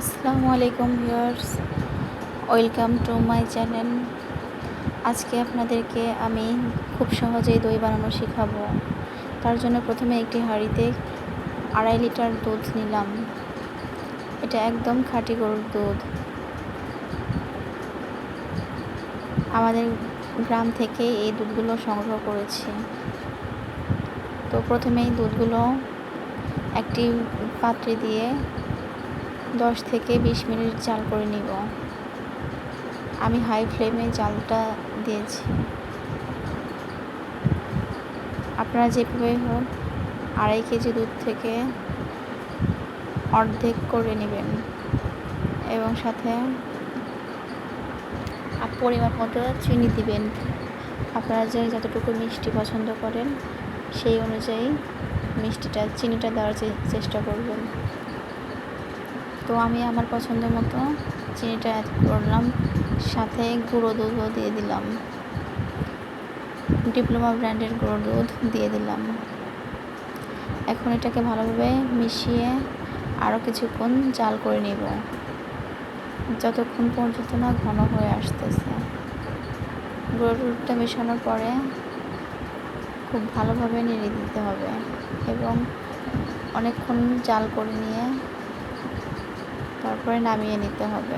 আসসালামু আলাইকুম viewers. Welcome to my channel. আজকে আপনাদেরকে আমি খুব সহজেই দই বানানো শেখাবো। তার জন্য প্রথমে একটি হাঁড়িতে আড়াই লিটার দুধ নিলাম। এটা একদম খাঁটি গরুর দুধ। আমাদের গ্রাম থেকে এই দুধগুলো সংগ্রহ করেছি। তো প্রথমেই দুধগুলো একটি পাত্রে দিয়ে দশ থেকে বিশ মিনিট জাল করে নিব। আমি হাই ফ্লেমে জালটা দিয়েছি। আপনারা যেভাবে হোক আড়াই কেজি দুধ থেকে অর্ধেক করে নেবেন এবং সাথে পরিমাণ মতো চিনি দিবেন। আপনারা যে যতটুকু মিষ্টি পছন্দ করেন সেই অনুযায়ী মিষ্টিটা, চিনিটা দেওয়ার চেষ্টা করবেন। তো আমি আমার পছন্দ মতো চিনিটা অ্যাড করলাম, সাথে গুঁড়ো দুধও দিয়ে দিলাম। ডিপ্লোমা ব্র্যান্ডের গুঁড়ো দুধ দিয়ে দিলাম। এখন এটাকে ভালোভাবে মিশিয়ে আরও কিছুক্ষণ জাল করে নিব। যতক্ষণ পর্যন্ত না ঘন হয়ে আসতেছে। গুঁড়ো দুধটা মেশানোর পরে খুব ভালোভাবে নেড়ে দিতে হবে এবং অনেকক্ষণ জাল করে নিয়ে তারপরে নামিয়ে নিতে হবে।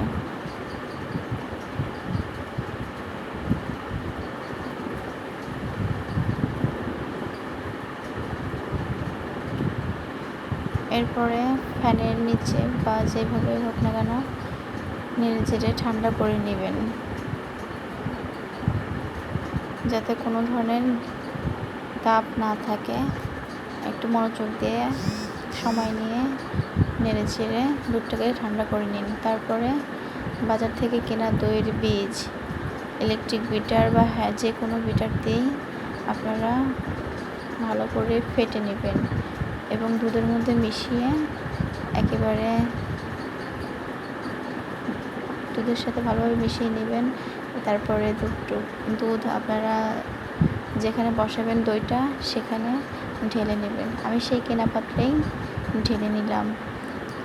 এরপরে ফ্যানের নিচে বা যেভাবে হোক না কেন চেড়ে ঠান্ডা করে নেবেন। যাতে কোনো ধরনের তাপ না থাকে। একটু মনোযোগ দিয়ে সময় নিয়ে নেড়ে চেড়ে দুধটাকে ঠান্ডা করে নিন। তারপরে বাজার থেকে কেনা দইয়ের বীজ ইলেকট্রিক বিটার বা হ্যাঁ যে কোনো বিটার দিয়েই আপনারা ভালো করে ফেটে নেবেন এবং দুধের মধ্যে মিশিয়ে একেবারে দুধের সাথে ভালোভাবে মিশিয়ে নেবেন। তারপরে দুধ আপনারা যেখানে বসাবেন দইটা সেখানে ঢেলে নেবেন। আমি সেই কেনা পাত্রেই ঢেলে নিলাম।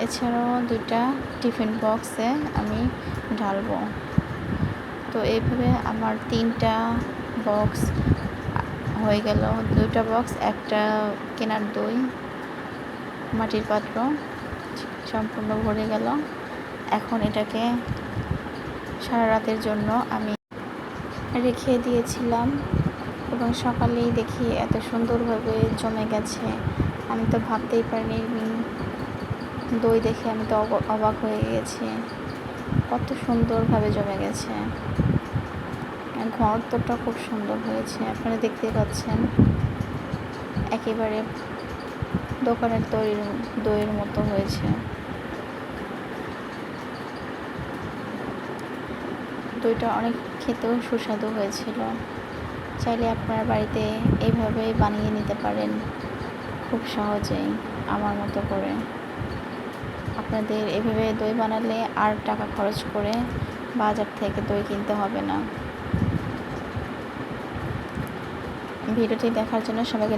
এছাড়াও দুইটা টিফিন বক্সে আমি ঢালবো। তো এইভাবে আমার তিনটা বক্স হয়ে গেল। দুইটা বক্স, একটা কেনার দই, মাটির পাত্র, সম্পূর্ণ ভরে গেল। এখন এটাকে সারা রাতের জন্য আমি রেখে দিয়েছিলাম এবং সকালেই দেখি এত সুন্দরভাবে জমে গেছে। আমি তো ভাবতেই পারিনি দই দেখে আমি তো অবাক হয়ে গেছি। কত সুন্দরভাবে জমে গেছে। ঘনত্বটা খুব সুন্দর হয়েছে, আপনারা দেখতেই পাচ্ছেন। একেবারে দোকানের দইয়ের দইয়ের মতো হয়েছে। দইটা অনেক খেতেও সুস্বাদু হয়েছিল। চাইলে আপনার বাড়িতে এইভাবেই বানিয়ে নিতে পারেন, খুব সহজেই, আমার মতো করে। আপনাদের এভাবে দই বানালে আর টাকা খরচ করে বাজার থেকে দই কিনতে হবে না। ভিডিওটি দেখার জন্য সবাইকে